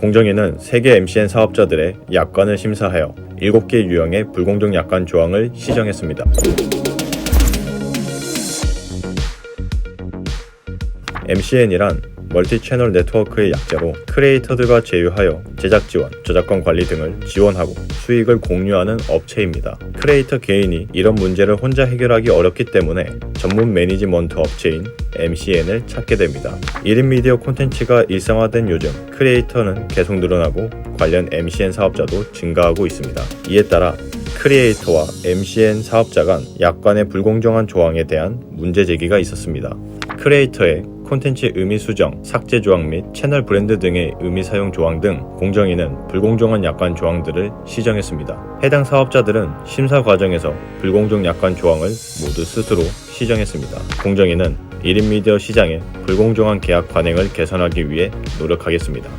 공정위는 세계 MCN 사업자들의 약관을 심사하여 7개 유형의 불공정 약관 조항을 시정했습니다. MCN이란 멀티 채널 네트워크의 약자로 크리에이터들과 제휴하여 제작 지원, 저작권 관리 등을 지원하고 수익을 공유하는 업체입니다. 크리에이터 개인이 이런 문제를 혼자 해결하기 어렵기 때문에 전문 매니지먼트 업체인 MCN을 찾게 됩니다. 1인 미디어 콘텐츠가 일상화된 요즘 크리에이터는 계속 늘어나고 관련 MCN 사업자도 증가하고 있습니다. 이에 따라 크리에이터와 MCN 사업자 간 약관의 불공정한 조항에 대한 문제 제기가 있었습니다. 크리에이터의 콘텐츠 의미 수정, 삭제 조항 및 채널 브랜드 등의 의미 사용 조항 등 공정위는 불공정한 약관 조항들을 시정했습니다. 해당 사업자들은 심사 과정에서 불공정 약관 조항을 모두 스스로 시정했습니다. 공정위는 1인 미디어 시장의 불공정한 계약 관행을 개선하기 위해 노력하겠습니다.